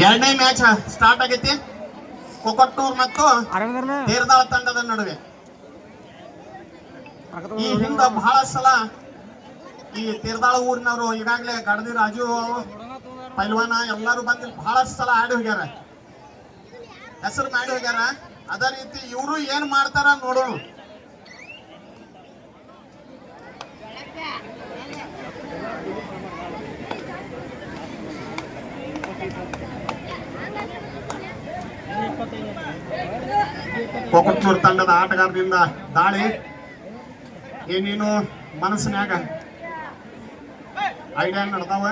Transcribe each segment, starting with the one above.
ಎರಡನೇ match start ಆಗೈತಿ. ಕೊಕೊಟ್ಟೂರ್ ಮತ್ತು ತೀರ್ದಾಳ ತಂಡದ ನಡುವೆ. ಈ ಹಿಂದೆ ಬಹಳ ಸಲ ಈ ತೀರ್ದಾಳ ಊರಿನವರು ಈಗಾಗಲೇ ಗಡದಿ ರಾಜು ಪೈಲ್ವಾನ ಎಲ್ಲರೂ ಬಂದು ಬಹಳ ಸಲ ಆಡಿ ಹೋಗ್ಯಾರ. ಹೆಸರು ಮಾಡಿ ಹೋಗ್ಯಾರ. ಅದೇ ರೀತಿ ಇವರು ಏನ್ ಮಾಡ್ತಾರ ನೋಡೋಣ. ಕೊಕ್ಕತ್ತೂರು ತಂಡದ ಆಟಗಾರರಿಂದ ದಾಳಿ. ಏನೇನು ಮನಸ್ಸಿನಾಗ ಐಡಿಯಾ ನಡೆದಾವ?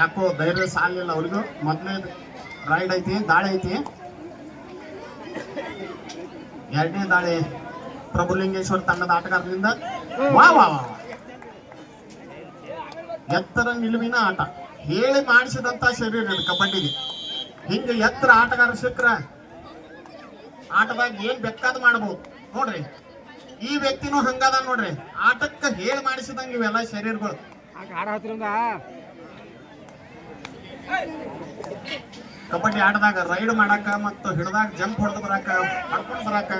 ಯಾಕೋ ಧೈರ್ಯ ಸಾಲಿಲ್ಲ ಅವ್ರಿಗೂ. ಮೊದಲನೇ ರೈಡ್ ಐತಿ, ದಾಳಿ ಐತಿ. ಎರಡನೇ ದಾಳಿ ಪ್ರಭುಲಿಂಗೇಶ್ವರ ತಂಡದ ಆಟಗಾರರಿಂದ. ವಾ ವಾ. ಎತ್ತರ ನಿಲುವಿನ ಆಟ. ಹೇಳಿ ಮಾಡಿಸಿದಂತ ಶರೀರ ಕಬಡ್ಡಿಗೆ. ಹಿಂಗ ಎತ್ತರ ಆಟಗಾರ ಸಿಕ್ಕ್ರ ಆಟದಾಗ ಏನ್ ಬೇಕಾದ್ ಮಾಡಬಹುದು ನೋಡ್ರಿ ಈ ವ್ಯಕ್ತಿನೂ ಹಂಗದ ನೋಡ್ರಿ. ಆಟಕ್ಕ ಹೇಳಿ ಮಾಡಿಸಿದಂಗ ಇವೆಲ್ಲ ಶರೀರಗಳು. ಕಬಡ್ಡಿ ಆಟದಾಗ ರೈಡ್ ಮಾಡಾಕ ಮತ್ತು ಹಿಡ್ದಾಗ ಜಂಪ್ ಹೊಡೆದು ಬರಾಕ ಹೊಡ್ಕೊಂಡು ಬರಾಕ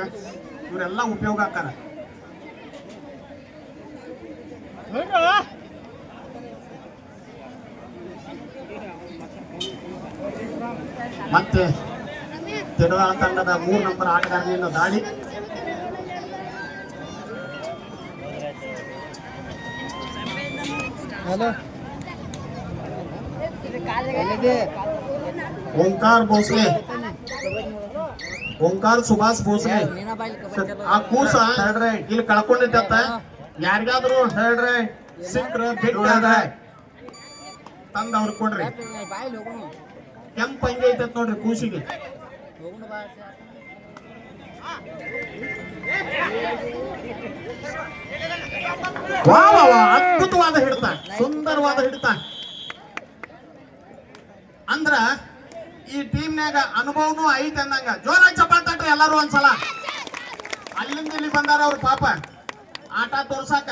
ಇವರೆಲ್ಲ ಉಪಯೋಗ ಆಕಾರ. ಮತ್ತೆ ತಿರುಗಾಳ ತಂಡದ ಮೂರು ನಂಬರ್ ಆಟಗಾರನಿಂದ ದಾಳಿ. ಹಲೋ. ಎಲ್ಲಿದೆ ಓಂಕಾರ ಭೋಸ್ಲೆ. ಓಂಕಾರ ಸುಭಾಷ್ ಭೋಸ್ಲೆ. ಆ ಕೂಸ ಇಲ್ಲಿ ಕಳ್ಕೊಂಡಿದ್ದ ಯಾರಿಗಾದ್ರೂ ಹೇಳ್ರಿ ಸಿಕ್ಕ್ರ ಬಿಟ್ಟಾಗ ತಂದ ಅವ್ರು ಕೊಡ್ರಿ. ಕೆಂಪ್ ಹಂಗೆ ಐತೆ ನೋಡ್ರಿ ಕೂಸಿಗೆ ಅದ್ಭುತವಾದ ಹಿಡಿತ, ಸುಂದರವಾದ ಹಿಡಿತ. ಅಂದ್ರ ಈ ಟೀಮ್ನ್ಯಾಗ ಅನುಭವನೂ ಐತೆ ಅಂದಂಗ. ಜೋರಾಗಿ ಚಪ್ಪಾಳ ತಟ್ರಿ ಎಲ್ಲಾರು ಒಂದ್ಸಲ. ಅಲ್ಲಿಂದ ಇಲ್ಲಿ ಬಂದಾರ ಅವ್ರ ಪಾಪ. ಆಟ ತೋರ್ಸಾಕ.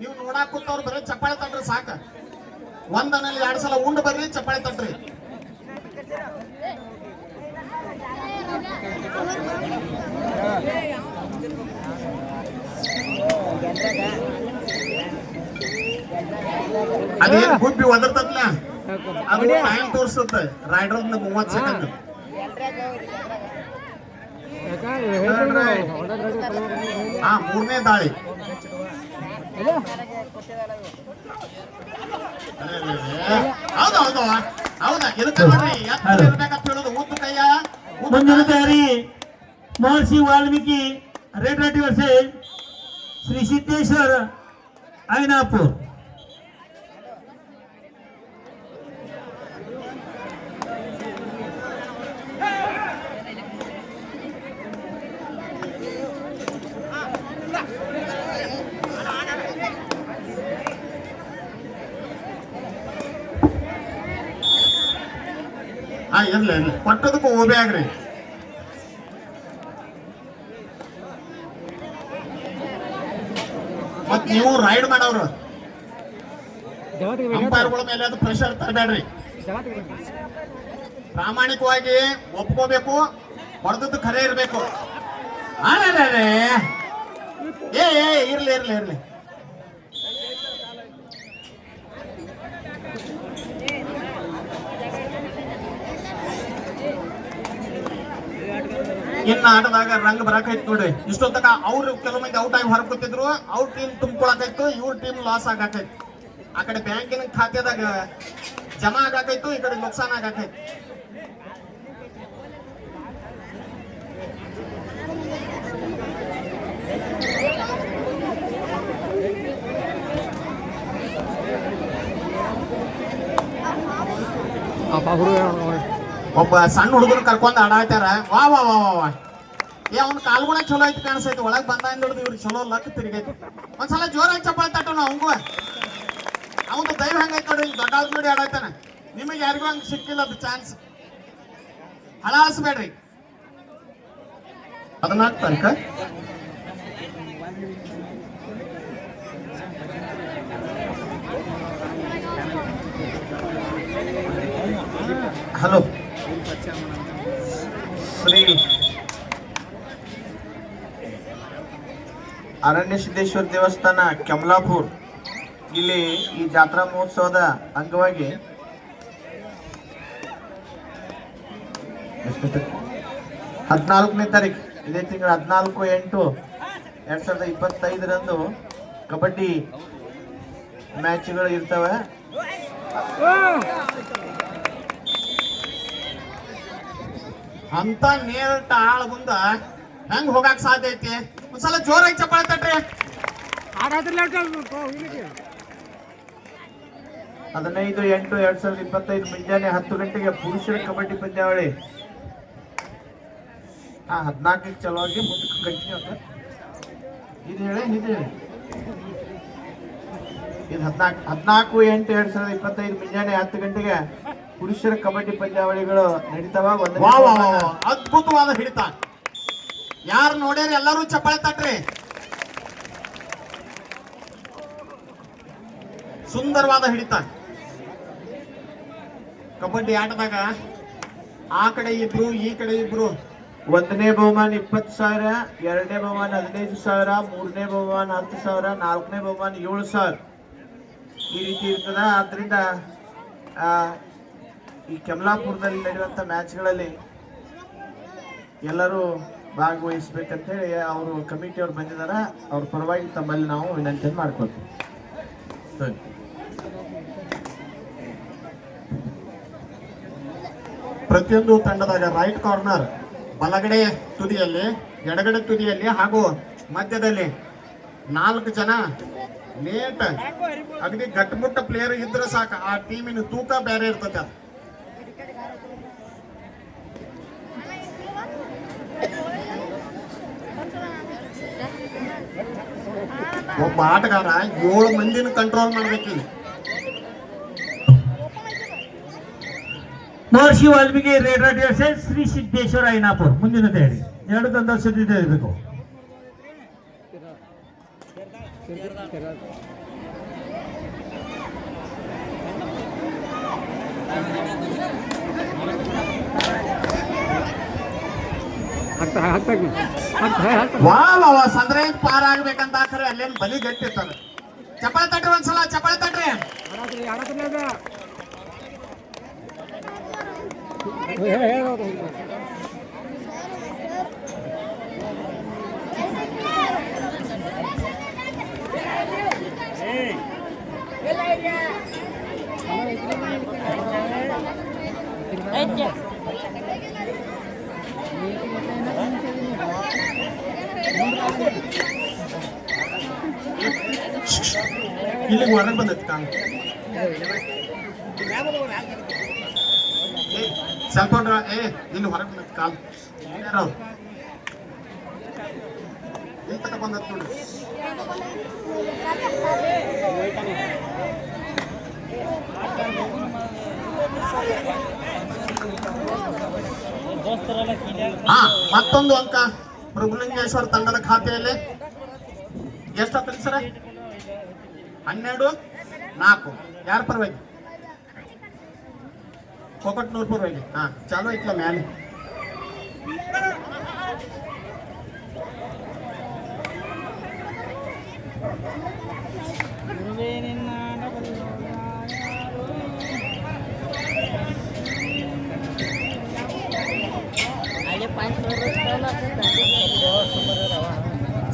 ನೀವು ನೋಡಾಕ್ ಕೂತವ್ರು ಬರೀ ಚಪ್ಪಾಳೆ ತಟ್ರಿ ಸಾಕ. ಒಂದನಲ್ಲಿ ಎರಡ್ ಸಲ ಉಂಡು ಬರ್ರಿ, ಚಪ್ಪಾಳೆ ತಟ್ರಿ. ಅದೇನ್ ಗುಬ್ಬಿ ಒದರ್ತತ್ಲ? ಅದು ಟೈಮ್ ತೋರಿಸುತ್ತೆ. ರೈಡರ್ ಮೂವತ್ ಸೆಕೆಂಡ್ ಹಾ. ಮೂರನೇ ದಾಳಿ. ಹೌದು ಹೌದು. ಹೌದಾ? ಇದಕ್ಕೆ ನೋಡ್ರಿ ಎತ್ತರ ಇರ್ಬೇಕಂತ ಹೇಳೋದು. ಉದ್ದು ಕೈಯ ಉದ್ದು ಮುಂದಿನ ತಯಾರಿ ಮಹರ್ಷಿ ವಾಲ್ಮೀಕಿ ರೆಡ್ ರಾಟಿ ವರ್ಷೆ ಶ್ರೀ ಕೊಟ್ಟದಕ್ಕೂ ಓಬೆ ಆಗ್ರಿ. ಮತ್ ನೀವು ರೈಡ್ ಮಾಡವ್ರು ಅಂಪೈರ್ಗಳ ಮೇಲೆ ಅದು ಪ್ರೆಷರ್ ತರಬೇಡ್ರಿ. ಪ್ರಾಮಾಣಿಕವಾಗಿ ಒಪ್ಕೋಬೇಕು ಹೊಡೆದದ್ದು ಖರೆ ಇರಬೇಕು. ಏ ಏ ಇರ್ಲಿ ಇರ್ಲಿ ಇರ್ಲಿ. ಇನ್ನ ಆಟದಾಗ ರಂಗ್ ಬರಾಕೈತ್ ನೋಡ್ರಿ. ಇಷ್ಟೊತ್ತಕ ಅವ್ರು ಕೆಲವು ಮಂದಿ ಔಟ್ ಆಗಿ ಹೊರಗೆ ಕೂತಿದ್ರು. ಅವ್ರ ಟೀಮ್ ತುಂಬ್ಕೊಳಕೈತು ಇವ್ರ ಟೀಮ್ ಲಾಸ್ ಆಗಾಕೈತು ಆ ಕಡೆ ಬ್ಯಾಂಕಿನ ಖಾತೆದಾಗ ಜಮಾ ಆಗಾಕೈತು ಈ ಕಡೆ ನುಕ್ಸಾನ್ ಆಗಾಕೈತು ಒಬ್ಬ ಸಣ್ಣ ಹುಡುಗನ ಕರ್ಕೊಂಡ್ ಆಡಾಡ್ತಾರ ವಾ ವಾ ವಾ ವಾ ವಾ. ಏ ಅವ್ನ ಕಾಲ್ಗುಣ ಚಲೋ ಐತಿ ಕಾಣಿಸೈತಿ. ಒಳಗ್ ಬಂದ ಹಿಡಿದು ಇವ್ರಿಗೆ ಚಲೋ ಲಕ್ ತಿರುಗೈತಿ. ಒಂದ್ಸಲ ಜೋರಾಗಿ ಚಪ್ಪಾಳೆ ತಟ್ಟೋಣ ಅವಂಗೂ ಅವನು ದೈವ ಹಂಗೈತಿ ನೋಡ್ರಿ ದೊಡ್ಡ ಆಳ್ ನೋಡಿ ಆಡಾಯ್ತಾನ ನಿಮಗೆ ಯಾರಿಗೂ ಹಂಗ ಸಿಕ್ಕಿಲ್ಲ ಅದು ಚಾನ್ಸ್ ಹಳಾಳಿಸ್ಬೇಡ್ರಿ ಹದಿನಾಲ್ಕು ತಾರೀಕ ಹಲೋ. ಶ್ರೀ ಅರಣ್ಯ ಸಿದ್ದೇಶ್ವರ ದೇವಸ್ಥಾನ, ಕಮಲಾಪುರ್. ಇಲ್ಲಿ ಈ ಜಾತ್ರಾ ಮಹೋತ್ಸವದ ಅಂಗವಾಗಿ ಹದಿನಾಲ್ಕನೇ ತಾರೀಕು ಇದೇ ತಿಂಗಳ ಹದಿನಾಲ್ಕು ಎಂಟು ಎರಡ್ ಸಾವಿರದ ಇಪ್ಪತ್ತೈದರಂದು ಕಬಡ್ಡಿ ಮ್ಯಾಚ್ಗಳು ಇರ್ತವೆ. ಅಂತ ನೇರಟ ಆಳ ಮುಂದ ಹೆಂಗ್ ಹೋಗಾಕ್ ಸಾಧ್ಯ ಐತಿ? ಒಂದ್ಸಲ ಜೋರಾಗಿ ಚಪ್ಪಾಳೆ ತಟ್ರಿ. ಹದಿನೈದು ಎಂಟು ಎರಡ್ ಸಾವಿರದ ಇಪ್ಪತ್ತೈದು ಮುಂಜಾನೆ ಹತ್ತು ಗಂಟೆಗೆ ಪುರುಷರ ಕಬಡ್ಡಿ ಪಂದ್ಯಾವಳಿ. ಹಾ ಹದಿನಾಲ್ಕಕ್ಕೆ ಚಲೋ ಆಗಿ ಮುಂದಕ್ಕೆ ಕಂಟಿನ್ಯೂ ಆಗ ಇದು ಹೇಳಿ ಇದು ಹೇಳಿ. ಇದು ಹದಿನಾಲ್ಕು ಹದಿನಾಲ್ಕು ಎಂಟು ಎರಡ್ ಸಾವಿರದ ಇಪ್ಪತ್ತೈದು ಮುಂಜಾನೆ ಹತ್ತು ಗಂಟೆಗೆ ಪುರುಷರ ಕಬಡ್ಡಿ ಪಂದ್ಯಾವಳಿಗಳು ನಡೀತಾವ. ಅದ್ಭುತವಾದ ಹಿಡಿತ. ಯಾರು ನೋಡ್ಯಾರ ಎಲ್ಲರೂ ಚಪ್ಪಾಳೆ ತಟ್ರಿ. ಸುಂದರವಾದ ಹಿಡಿತ. ಕಬಡ್ಡಿ ಆಟದಾಗ ಆ ಕಡೆ ಇಬ್ರು ಈ ಕಡೆ ಇಬ್ರು. ಒಂದನೇ ಬಹುಮಾನ ಇಪ್ಪತ್ತು ಸಾವಿರ ಎರಡನೇ ಬಹುಮಾನ ಹದಿನೈದು ಸಾವಿರ ಮೂರನೇ ಬಹುಮಾನ ಹತ್ತು ಸಾವಿರ ನಾಲ್ಕನೇ ಬಹುಮಾನ ಏಳು ಸಾವಿರ. ಈ ರೀತಿ ಇರ್ತದ. ಆದ್ರಿಂದ ಆ, ಈ ಕೆಮಲಾಪುರದಲ್ಲಿ ನಡೆಯುವಂಥ ಮ್ಯಾಚ್ಗಳಲ್ಲಿ ಎಲ್ಲರೂ ಭಾಗವಹಿಸ್ಬೇಕಂತೇಳಿ ಅವರು ಕಮಿಟಿಯವ್ರು ಬಂದಿದ್ದಾರೆ ಅವ್ರ ಪರವಾಗಿ ತಮ್ಮಲ್ಲಿ ನಾವು ವಿನಂತಿಯನ್ನು ಮಾಡ್ಕೊಳ್ತೀವಿ. ಪ್ರತಿಯೊಂದು ತಂಡದಾಗ ರೈಟ್ ಕಾರ್ನರ್ ಬಲಗಡೆ ತುದಿಯಲ್ಲಿ, ಎಡಗಡೆ ತುದಿಯಲ್ಲಿ ಹಾಗೂ ಮಧ್ಯದಲ್ಲಿ ನಾಲ್ಕು ಜನ ನೇಟ್ ಅಗದಿ ಗಟ್ಟಮುಟ್ಟ ಪ್ಲೇಯರ್ ಇದ್ರೆ ಸಾಕು. ಆ ಟೀಮಿನ ತೂಕ ಬೇರೆ ಇರ್ತದೆ. ಒಬ್ಬ ಆಟಗಾರ ಏಳು ಮಂದಿನ ಕಂಟ್ರೋಲ್ ಮಾಡ್ಬೇಕಿಲ್ಲ ಮಹರ್ಷಿ ವಾಲ್ಮೀಕಿ, ರಾಟಿ ಶ್ರೀ ಸಿದ್ದೇಶ್ವರ ಐನಾಪುರ್. ಮುಂದಿನ ತಯಾರಿ. ಎರಡು ತಂದ ಇರಬೇಕು ಹತ್ತ ಹತ್ತಾಗಿ ಹತ್ತ ಹತ್ತ ವಾ ವಾ ವಾ ಸಂದ್ರೆ ಪಾರ ಆಗ್ಬೇಕಂತ ಆಖರೆ ಅಲ್ಲೇನ್ ಬಲಿ ಗಟ್ಟಿರ್ತಾರ ಚಪ್ಪಾಳೆ ತಟ್ರಿ ಒಂದ್ಸಲ ಚಪ್ಪಾಳೆ ತಟ್ರಿ. ಆಡ ಹತ್ತಿರ ಆಡ ಹತ್ತಿರ ಹೇಳ ಹೇಳ ಇಲ್ಲಿಗೆ ಹೊರಗೆ ಬಂದೈತಿ ಕಾಲ್ ಏ, ಸ್ವಲ್ಪ ಹೊರ್ಡ್ರ. ಏ ಇಲ್ಲಿ ಹೊರಗೆ ಬಂದೈತಿ ಕಾಲ್ ಯಾರು ಅವ್ರು? ಇಲ್ಲಿ ತಕ ಬಂದೈತಿ ನೋಡ್ರಿ ಹಾ, ಮತ್ತೊಂದು ಅಂಕ. ಮೃಗಲಿಂಗೇಶ್ವರ ತಂಡದ ಖಾತೆಯಲ್ಲಿ. ಎಷ್ಟು ಆಗ್ತದೆ ಸರ? ಹನ್ನೆರಡು, ನಾಲ್ಕು. ಯಾರ ಪರವಾಗಿ? ಕೊಕಟ್ನೂರ್ ಪರವಾಗಿ. ಹಾ, ಚಾಲು ಐತ್ಲ ಮ್ಯಾಲೆ.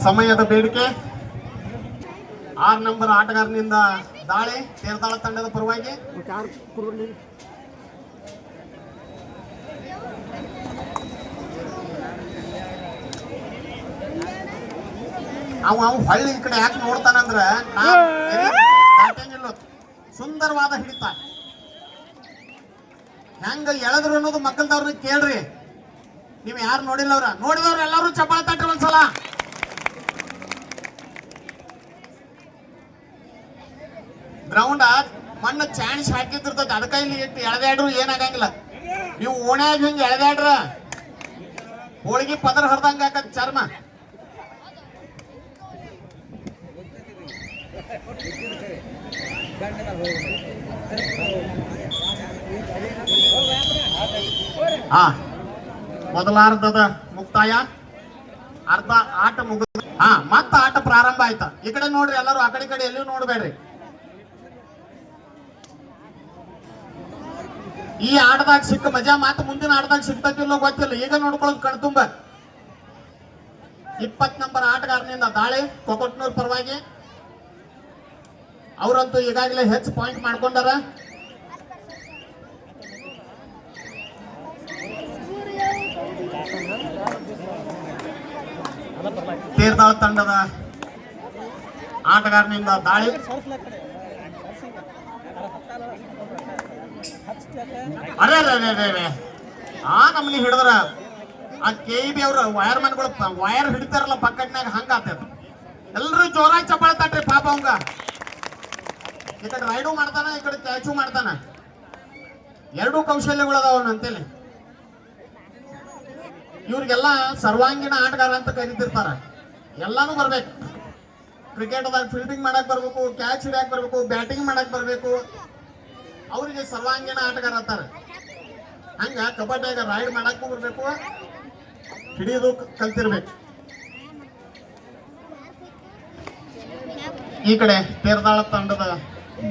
ಸಮಯದ ಬೇಡಿಕೆ. ಆರ್ ನಂಬರ್ ಆಟಗಾರನಿಂದ ದಾಳಿ ತೇರ್ದಾಳ ತಂಡದ ಪರವಾಗಿ. ಅವ ಅವ್ ಹಳ್ಳಿ ಈ ಕಡೆ ಯಾಕೆ ನೋಡ್ತಾನಂದ್ರ ನಾ ದಾಟಂಗಿಲ್ಲ ಸುಂದರವಾದ ಹಿಡಿತ. ಹೆಂಗ ಎಳೆದ್ರು ಅನ್ನೋದು ಮಕ್ಕಳದವ್ರನ್ನ ಕೇಳ್ರಿ. ನೀವ್ ಯಾರು ನೋಡಿಲ್ಲ ಅವ್ರ ನೋಡಿದವ್ರ ಎಲ್ಲರೂ ಚಪ್ಪಾಳೆ ತಟ್ರಿ ಒಂದ್ಸಲ. ಗ್ರೌಂಡ್ ಮಣ್ಣು ಚಾಣಿಸ್ ಹಾಕಿದಿರ್ತದ ಅದಕ್ಕ ಇಲ್ಲಿ ಇಟ್ಟು ಎಳೆದಾಡ್ರು ಏನಾಗಂಗಿಲ್ಲ. ನೀವು ಓಣ್ಯಾಗ ಹಿಂಗೆ ಎಳೆದಾಡ್ರ ಹೋಳಿಗೆ ಪದರ ಹರ್ದಂಗ ಚರ್ಮ. ಹಾ ಮೊದಲಾರ್ಧದ ಮುಕ್ತಾಯ. ಅರ್ಧ ಆಟ ಮುಗಿದ ಹಾ, ಮತ್ತ ಆಟ ಪ್ರಾರಂಭ ಆಯ್ತಾ? ಈ ಕಡೆ ನೋಡ್ರಿ ಎಲ್ಲರೂ, ಆ ಕಡೆ ಕಡೆ ಎಲ್ಲೂ ನೋಡ್ಬೇಡ್ರಿ. ಈ ಆಟದಾಗ ಸಿಕ್ಕ ಮಜಾ ಮಾತು ಮುಂದಿನ ಆಟದಾಗ ಸಿಗ್ತತಿಲ್ಲೋ ಗೊತ್ತಿಲ್ಲ. ಈಗ ನೋಡ್ಕೊಳ್ಳೋದು ಕಣ್ತುಂಬ ಇಪ್ಪತ್ ನಂಬರ್ ಆಟಗಾರನಿಂದ ದಾಳಿ, ಕೊಕೊಟ್ನೂರ್ ಪರವಾಗಿ. ಅವರಂತೂ ಈಗಾಗಲೇ ಹೆಚ್ಚು ಪಾಯಿಂಟ್ ಮಾಡ್ಕೊಂಡಾರ ತೀರ್ದಾಳ್ ತಂಡದ ಆಟಗಾರನಿಂದ ದಾಳಿ. ಅರೆ ಅರೆ. ಆ ನಮ್ನಿ ಹಿಡಿದ್ರ ಆ ಕೆ ಬಿ ಅವ್ರ ವೈರ್ಮನ್ಗಳು ವೈರ್ ಹಿಡಿತಾರಲ್ಲ ಪಕ್ಕಟ್ನಾಗ ಹಂಗ ಎಲ್ರು ಜೋರಾಗಿ ಚಪ್ಪಾಳೆ ತಟ್ರಿ ಪಾಪ ಅವಂಗ. ಈ ಕಡೆ ರೈಡು ಮಾಡ್ತಾನ, ಈ ಕಡೆ ಕ್ಯಾಚು ಮಾಡ್ತಾನ. ಎರಡೂ ಕೌಶಲ್ಯಗಳು ಅದಾವ ಅಂತೇಳಿ ಇವ್ರಿಗೆಲ್ಲ ಸರ್ವಾಂಗೀಣ ಆಟಗಾರ ಅಂತ ಕರಿತಿರ್ತಾರ. ಎಲ್ಲಾನು ಬರ್ಬೇಕು. ಕ್ರಿಕೆಟ್ದಾಗ ಫೀಲ್ಡಿಂಗ್ ಮಾಡಕ್ ಬರ್ಬೇಕು ಕ್ಯಾಚ್ ಹಿಡಿಯಕ್ ಬರ್ಬೇಕು ಬ್ಯಾಟಿಂಗ್ ಮಾಡಕ್ ಬರ್ಬೇಕು. ಅವರಿಗೆ ಸರ್ವಾಂಗೀಣ ಆಟಗಾರ ಅಂತಾರೆ. ಹಂಗ ಕಬಡ್ಡಿಯಾಗ ರೈಡ್ ಮಾಡಕ್ಕೂ ಬರ್ಬೇಕು ಹಿಡಿಯೋದು ಕಲ್ತಿರ್ಬೇಕು. ಈ ಕಡೆ ತೇರ್ದಾಳ ತಂಡದ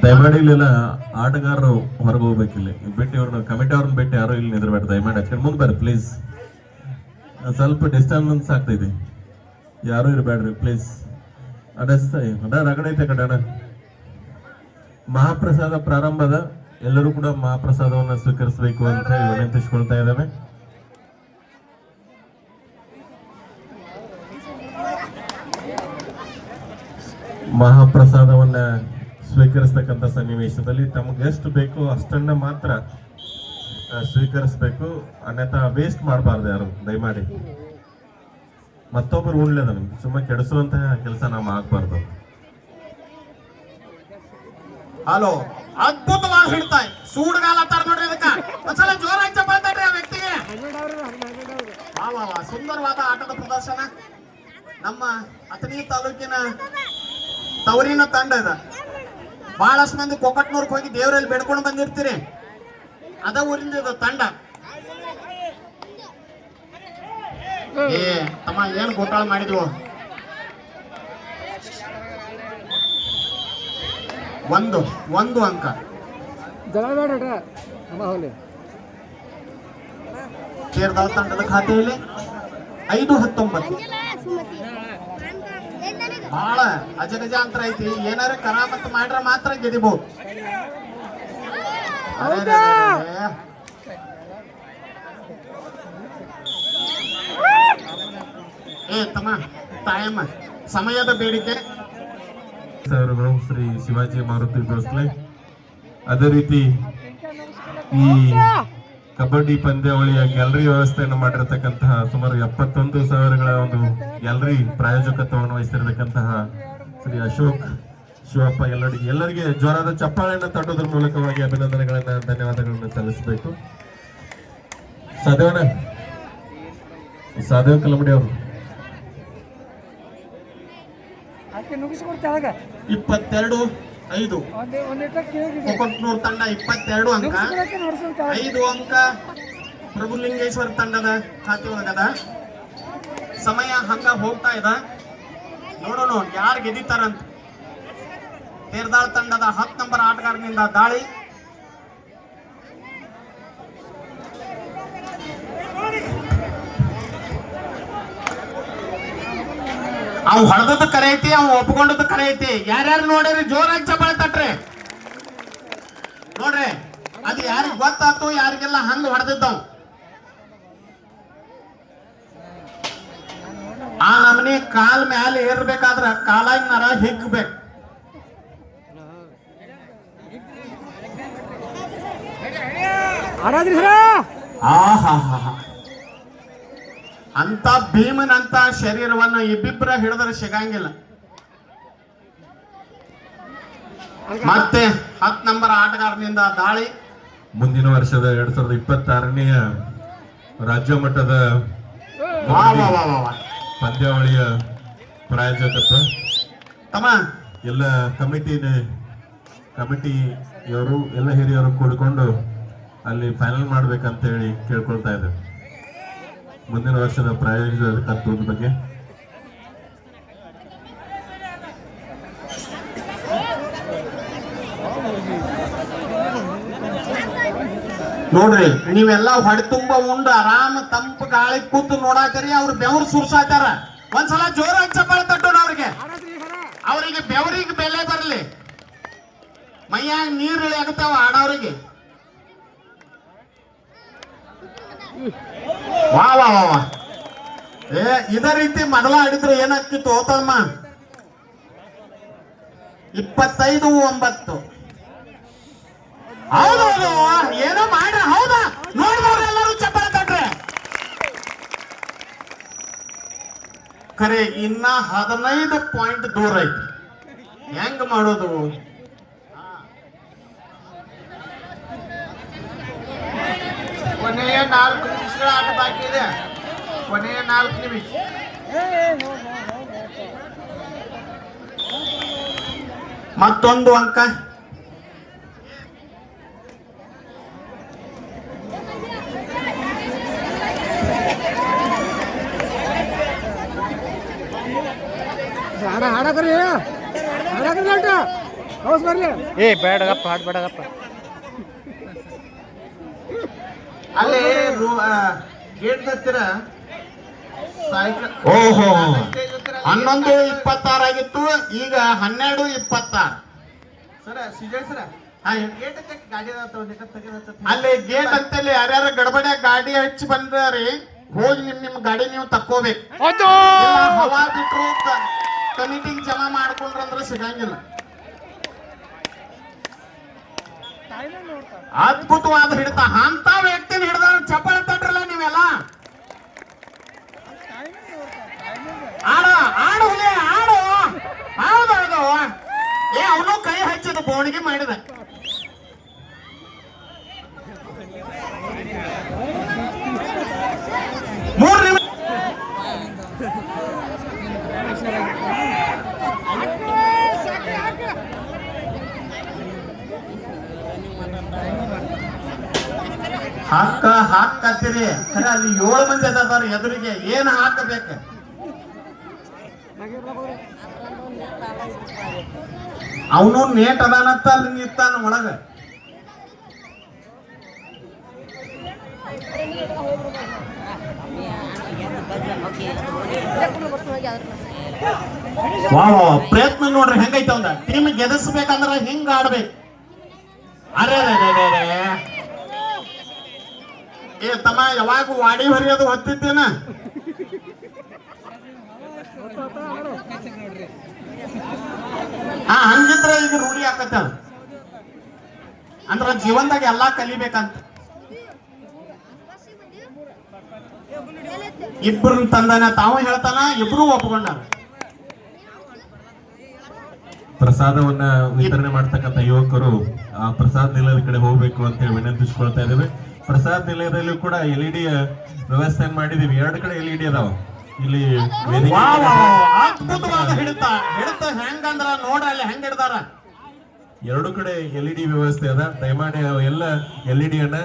ದಯಮಾಡಿ ಇಲ್ಲೆಲ್ಲ ಆಟಗಾರರು ಹೊರಗೆ ಇಲ್ಲಿ. ಬಿಟ್ಟು ಇವ್ರನ್ನ ಕಮಿಟಿ ಅವ್ರನ್ನ ಬಿಟ್ಟು ಯಾರು ಇಲ್ಲಿ ನಿಂದ್ರಬೇಡ. ದಯಮಾಡಿ ಹಚ್ಕೊಂಡು ಮುಂದೆ ಬರ್ರಿ ಪ್ಲೀಸ್ ಸ್ವಲ್ಪ ಡಿಸ್ಟರ್ಬೆನ್ಸ್ ಆಗ್ತೈತಿ ಯಾರು ಇರಬೇಡ್ರಿ ಪ್ಲೀಸ್ ಅಡಸ್ತ ಅಡ ರಗಡ ಐತೆ ಕಡೆ ಅಣ್ಣ. ಮಹಾಪ್ರಸಾದ ಪ್ರಾರಂಭದ ಎಲ್ಲರೂ ಕೂಡ ಮಹಾಪ್ರಸಾದವನ್ನು ಸ್ವೀಕರಿಸಬೇಕು ಅಂತ ವಿನಂತಿಸ್ಕೊಳ್ತಾ ಇದ್ದೇವೆ. ಮಹಾಪ್ರಸಾದವನ್ನ ಸ್ವೀಕರಿಸ್ತಕ್ಕಂಥ ಸನ್ನಿವೇಶದಲ್ಲಿ ತಮಗೆ ಎಷ್ಟು ಬೇಕೋ ಅಷ್ಟನ್ನ ಮಾತ್ರ ಸ್ವೀಕರಿಸ್ಬೇಕು. ಅನ್ಯಥಾ ವೇಸ್ಟ್ ಮಾಡಬಾರ್ದು ಯಾರು, ದಯಮಾಡಿ. ಮತ್ತೊಬ್ಬರು ಉಣ್ಲೆ ನಮ್ಗೆ. ಸುಮ್ಮನೆ ಕೆಡಿಸುವಂತಹ ಕೆಲಸ ನಾವು ಆಗ್ಬಾರ್ದು. ಹಲೋ, ಅದ್ಭುತವಾಗಿ ಹಿಡ್ತಾಯ್ ಸೂಡ್ಗಾಲ ತರ ನೋಡ್ರಿ ಇದಕ್ಕ ಒಂದ್ಸಲ ಜೋರಾಗಿ ಚಪ್ಪಾಳ್ತಾಡ್ರಿ ಆ ವ್ಯಕ್ತಿಗೆ. ಸುಂದರವಾದ ಆಟದ ಪ್ರದರ್ಶನ. ನಮ್ಮ ಅಥಣಿ ತಾಲೂಕಿನ ತವರಿನ ತಂಡ ಇದ ಬಹಳಷ್ಟು ಮಂದಿ ಕೊಕ್ಕಟ್ನೂರ್ಗೆ ಹೋಗಿ ದೇವರಲ್ಲಿ ಬೆಡ್ಕೊಂಡು ಬಂದಿರ್ತೀರಿ. ಅದ ಊರಿಂದ ಇದು ತಂಡ. ಏ ತಮ್ಮ ಏನ್ ಗೋಟಾಳ ಮಾಡಿದ್ವು? ಒಂದು ಒಂದು ಅಂಕ. ಕೇರಳ ತಂಡದ ಖಾತೆಯಲ್ಲಿ ಐದು ಹತ್ತೊಂಬತ್ತು. ಬಹಳ ಅಜಗಜಾಂತರ ಐತಿ. ಏನಾರ ಕರಾಮತ್ ಮಾಡ್ರ ಮಾತ್ರ ಗೆದಿಬಹುದು ಅರೆ, ಅರೆ, ಅರೆ, ಅರೆ. ಏ, ತಮ್ಮ, ತಾಯಮ್ಮ, ಸಮಯದ ಬೇಡಿಕೆ. ಅವರುಗಳು ಶ್ರೀ ಶಿವಾಜಿ ಮಾರುತಿ ಭೋಸ್ಲೆ ಅದೇ ರೀತಿ ಈ ಕಬಡ್ಡಿ ಪಂದ್ಯಾವಳಿಯ ಗ್ಯಾಲರಿ ವ್ಯವಸ್ಥೆಯನ್ನು ಮಾಡಿರತಕ್ಕಂತಹ ಸುಮಾರು ಎಪ್ಪತ್ತೊಂದು ಸಾವಿರಗಳ ಒಂದು ಗ್ಯಾಲರಿ ಪ್ರಾಯೋಜಕತ್ವವನ್ನು ವಹಿಸಿರತಕ್ಕಂತಹ ಶ್ರೀ ಅಶೋಕ್ ಶಿವಪ್ಪ ಎಲ್ಲರಿಗೆ ಎಲ್ಲರಿಗೆ ಜ್ವರದ ಚಪ್ಪಾಳೆಯನ್ನು ತಟ್ಟೋದ್ರ ಮೂಲಕವಾಗಿ ಅಭಿನಂದನೆಗಳನ್ನ, ಧನ್ಯವಾದಗಳನ್ನು ಸಲ್ಲಿಸಬೇಕು. ಸಾಧ್ಯವನ? ಸಾಧವ ಕಲಮಡಿ ಅವರು. ಆಕೆ ಇಪ್ಪತ್ತೆರಡು ಐದು. ಕೊಕ್ಕಟ್ನೂರ್ ತಂಡ ಇಪ್ಪತ್ತೆರಡು ಅಂಕ. ಐದು ಅಂಕ. ಪ್ರಭುಲಿಂಗೇಶ್ವರ ತಂಡದ ಖಾತೆ ಒಳಗದ. ಸಮಯ ಹಂಗ ಹೋಗ್ತಾ ಇದ. ನೋಡೋಣ ಯಾರು ಗೆದ್ದಿತಾರಂತ ತೇರ್ದಾಳ್ ತಂಡದ ಹತ್ತು ನಂಬರ್ ಆಟಗಾರನಿಂದ ದಾಳಿ. ಅವ್ ಹೊಡೆದದ್ದು ಕರೆ ಐತಿ ಅವ್ ಒಪ್ಕೊಂಡದ್ದು ಕರೆ ಐತಿ. ಯಾರ್ಯಾರು ನೋಡ್ರಿ ಜೋರಾಗಿ ಚಪ್ಪಾಳೆ ತಟ್ರಿ. ನೋಡ್ರಿ ಅದು ಯಾರಿಗ್ ಗೊತ್ತಾತು ಯಾರಿಗೆಲ್ಲ ಹಂಗ ಹೊಡೆದಿದ್ದವ್. ಆ ನಮನಿ ಕಾಲ್ ಮ್ಯಾಲ ಏರ್ಬೇಕಾದ್ರ ಕಾಲಾಗಿ ನರ ಹಿಗ್ಬೇಕು. ಆಹಾ ಹಾ ಆಹಾಹಾಹಾ. ಅಂತ ಭೀಮನಂತ ಶರೀರವನ್ನ ಇಬ್ಬಿಬ್ಬರ ಹಿಡಿದ್ರೆ ಸಿಗಂಗಿಲ್ಲ. ಮತ್ತೆ ಹತ್ ನಂಬರ್ ಆಟಗಾರನಿಂದ ದಾಳಿ. ಮುಂದಿನ ವರ್ಷದ ಎರಡ್ ಸಾವಿರದ ಇಪ್ಪತ್ತಾರನೆಯ ರಾಜ್ಯ ಮಟ್ಟದ ವಾ ವಾ ವಾ ವಾ ವಾ. ಪಂದ್ಯಾವಳಿಯ ಪ್ರಾಯೋಜಕತ್ವ. ತಮ್ಮ. ಎಲ್ಲ ಕಮಿಟಿ ಕಮಿಟಿಯವರು ಎಲ್ಲ ಹಿರಿಯರು ಕೂಡಿಕೊಂಡು ಅಲ್ಲಿ ಫೈನಲ್ ಮಾಡ್ಬೇಕಂತ ಹೇಳಿ ಕೇಳ್ಕೊಳ್ತಾ ಇದ್ದೇವೆ ಮುಂದಿನ ವರ್ಷದ ಪ್ರಾಯೋಜಿತ ಬಗ್ಗೆ? ನೋಡ್ರಿ, ನೀವೆಲ್ಲ ಹೊಡೆ ತುಂಬ ಉಂಡು, ಆರಾಮ ತಂಪು ಗಾಳಿ ಕೂತು ನೋಡಾಕರಿ, ಅವ್ರು ಬೆವ್ರು ಸುರ್ಸಾತಾರ ಒಂದ್ಸಲ ಜೋರಾಗಿ ಚಪ್ಪಾಳೆ ತಟ್ಟೋಣ ಅವ್ರಿಗೆ. ಅವರಿಗೆ ಬೆವರಿಗೆ ಬೆಲೆ ಬರಲಿ. ಮೈಯಾಗ ನೀರು ಇಳಿಯಾಗತ್ತಾವ ಆಡೋರಿಗೆ. ವಾ ವಾ ವಾ ಏ, ಇದ ರೀತಿ ಮೊದಲ ಆಡಿದ್ರೆ ಏನಾಗ್ತಿತ್ತು ಓತಮ್ಮ ಇಪ್ಪತ್ತೈದು, ಒಂಬತ್ತು. ಹೌದೌದು ಏನೋ ಮಾಡ್ರಿ ಹೌದಾ? ನೋಡಿದವ್ರು ಎಲ್ಲರೂ ಚಪ್ಪಾಳೆ ತಟ್ರೆ. ಖರೆ ಇನ್ನ ಹದಿನೈದು ಪಾಯಿಂಟ್ ದೂರ ಐತಿ. ಹೆಂಗ್ ಮಾಡೋದು? ಕೊನೆಯ ನಾಲ್ಕು ನಿಮಿಷಗಳ ಆಟ ಬಾಕಿ ಇದೆ. ಕೊನೆಯ ನಾಲ್ಕು ನಿಮಿಷ. ಮತ್ತೊಂದು ಅಂಕ. ಹಾಡ ಹಾಡಕ್ರಿ ಹಾಡಕ್ರಿ ಏ ಬೇಡಗಪ್ಪ ಹಾಡ್ ಬೇಡಗಪ್ಪ. ಅಲ್ಲಿ ಗೇಟ್ ಹತ್ತಿರ ಓಹೋ ಹನ್ನೊಂದು ಇಪ್ಪತ್ತಾರಾಗಿತ್ತು ಈಗ ಹನ್ನೆರಡು ಇಪ್ಪತ್ತಾರು. ಸರ ಸುಜಯ್ ಸರ ಹಾ, ಗೇಟ್ ಗಾಡಿ ತೆಗೆದ ಅಲ್ಲಿ ಗೇಟ್ ಅಂತಲ್ಲಿ ಯಾರ್ಯಾರ ಗಡಬಡಿಯ ಗಾಡಿ ಹಚ್ಚಿ ಬಂದ್ರಿ ಹೋಗಿ ನಿಮ್ ನಿಮ್ ಗಾಡಿ ನೀವು ತಕ್ಕೋಬೇಕು. ಇಲ್ಲ ಹವಾ ಬಿಟ್ರು ಕಮಿಟಿಗೆ ಜಮಾ ಮಾಡ್ಕೊಂಡ್ರಂದ್ರೆ ಸಿಗಂಗಿಲ್ಲ. ಅದ್ಭುತವಾದ ಹಿಡಿತ. ಅಂತ ವ್ಯಕ್ತಿನ ಹಿಡಿದ ಚಪ್ಪಾಳೆ ತಟ್ರಲ್ಲ ನೀವೆಲ್ಲ? ಆಡ, ಆಡು ಹುಲಿ, ಆಡು. ಹೌದೌದು ಏ, ಅವನು ಕೈ ಹಚ್ಚಿದ ಬೋಣಿಗೆ ಮಾಡಿದ. ಹಾಕ ಹಾಕತ್ತೀರಿ ಖರೆ, ಅಲ್ಲಿ ಏಳು ಮಂದಿ ಅದಾರ ಎದುರಿಗೆ ಏನ್ ಹಾಕಬೇಕು? ಅವನು ನೇಟ್ ಅದಾನಂತ ಅಲ್ಲಿ ನಿಂತಾನ ಒಳಗ. ಪ್ರಯತ್ನ ನೋಡ್ರಿ, ಹೆಂಗೈತ ಅವಂದ. ಟೀಮ್ ಗೆದಿಸ್ಬೇಕಂದ್ರ ಹಿಂಗ ಆಡ್ಬೇಕು. ಅರೆ. ಏ, ತಮ್ಮ, ಯಾವಾಗ ವಾಡಿ ಹೊರಿಯೋದು ಹೊತ್ತಿದ್ದೇನ? ಹಾ, ಹಂಗಿದ್ರೆ ಈಗ ರೂಢಿ ಆಕತ್ತ ಅಂದ್ರ ಜೀವನದಾಗ ಎಲ್ಲಾ ಕಲಿಬೇಕಂತ. ಇಬ್ಬರು ತಂದನ ತಾವು ಹೇಳ್ತಾನ, ಇಬ್ರು ಒಪ್ಕೊಂಡಾರ. ಪ್ರಸಾದವನ್ನ ವಿತರಣೆ ಮಾಡ್ತಕ್ಕಂಥ ಯುವಕರು ಆ ಪ್ರಸಾದ ನಿಲ್ಲದ ಕಡೆ ಹೋಗ್ಬೇಕು ಅಂತ ಹೇಳಿ ವಿನಂತಿಸ್ಕೊಳ್ತಾ ಇದ್ದೇವೆ. ಪ್ರಸಾದ್ ನಿಲಯದಲ್ಲೂ ಕೂಡ ಎಲ್ ಇ ಡಿ ವ್ಯವಸ್ಥೆ ಮಾಡಿದೀವಿ ಎರಡು ಕಡೆ ಎಲ್ ಇ ಡಿ ಅದಾವ. ಇಲ್ಲಿ ವೇದಿಕೆ ವಾ ವಾ ವಾ, ಅದ್ಭುತವಾದ ಹಿಡಿತ. ಹಿಡಿತ ಹೆಂಗಂದ್ರ ನೋಡ್ರಿ ಅಲ್ಲಿ ಹೆಂಗ್ ಹಿಡ್ದಾರ. ಎರಡು ಕಡೆ ಎಲ್ ಇ ಡಿ ವ್ಯವಸ್ಥೆ ಅದ. ದಯಮಾಡಿ ಎಲ್ಲ ಎಲ್ ಇ ಡಿ ಅನ್ನ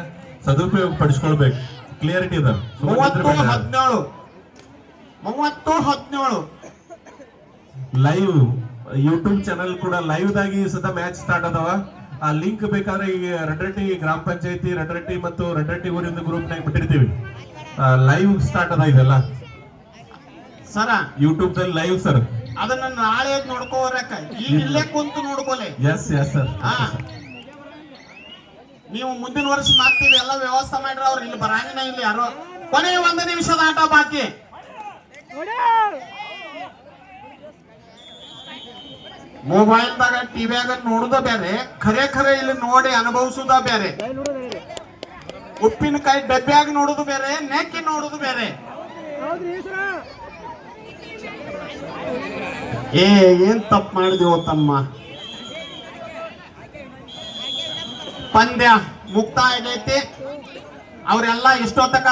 ಸದುಪಯೋಗ ಪಡಿಸ್ಕೊಳ್ಬೇಕು. ಕ್ಲಿಯರಿಟಿ ಅದ. ಮೂವತ್ತು ಹದಿನೇಳು. ಲೈವ್ ಯೂಟ್ಯೂಬ್ ಚಾನಲ್ ಕೂಡ ಲೈವ್ ದಾಗಿ ಸದಾ ಮ್ಯಾಚ್ ಸ್ಟಾರ್ಟ್ ಅದಾವ. ಆ ಲಿಂಕ್ ಬೇಕಾದ್ರೆ ಈ ರಡ್ರಟ್ಟಿ ಗ್ರಾಮ ಪಂಚಾಯತಿ ರಡ್ರಟ್ಟಿ ಮತ್ತು ರಡ್ರಟ್ಟಿ ಊರಿನ ಗ್ರೂಪ್ ನಾಗ ಬಿಟ್ಟಿರ್ತೀವಿ. ಲೈವ್ ಸ್ಟಾರ್ಟ್ ಅದ ಇದೆಲ್ಲ. ಸರ ಯೂಟ್ಯೂಬ್ ದಲ್ಲಿ ಲೈವ್ ಸರ್ ಅದನ್ನ ನಾಳೆ ನೋಡ್ಕೋರಕ್ಕ ಈಗ ಇಲ್ಲೇ ಕುಂತು ನೋಡ್ಕೋಲೆ. ಎಸ್ ಎಸ್ ಸರ್ ಹಾ. ನೀವು ಮುಂದಿನ ವರ್ಷ ಮಾಡ್ತೀವಿ ಎಲ್ಲ ವ್ಯವಸ್ಥೆ ಮಾಡ್ರ ಅವ್ರು ಇಲ್ಲಿ ಬರಂಗಿನ ಇಲ್ಲಿ ಯಾರು. ಕೊನೆ ಒಂದು ನಿಮಿಷದ ಆಟ ಬಾಕಿ. ಮೊಬೈಲ್ದಾಗ ಟಿವಿಯಾಗ ನೋಡುದ ಬೇರೆ ಖರೆ ಖರೆ ಇಲ್ಲಿ ನೋಡಿ ಅನುಭವಿಸುದ ಬೇರೆ ಉಪ್ಪಿನಕಾಯಿ ಡಬ್ಬ್ಯಾಗ ನೋಡುದು ಬೇರೆ ನೆಕ್ಕಿ ನೋಡುದು ಬೇರೆ ಏ ಏನ್ ತಪ್ಪು ಮಾಡಿದೆವು ತಮ್ಮ. ಪಂದ್ಯ ಮುಕ್ತಾಯ ಆಗೈತಿ. ಅವರೆಲ್ಲ ಇಷ್ಟೊತ್ತಕ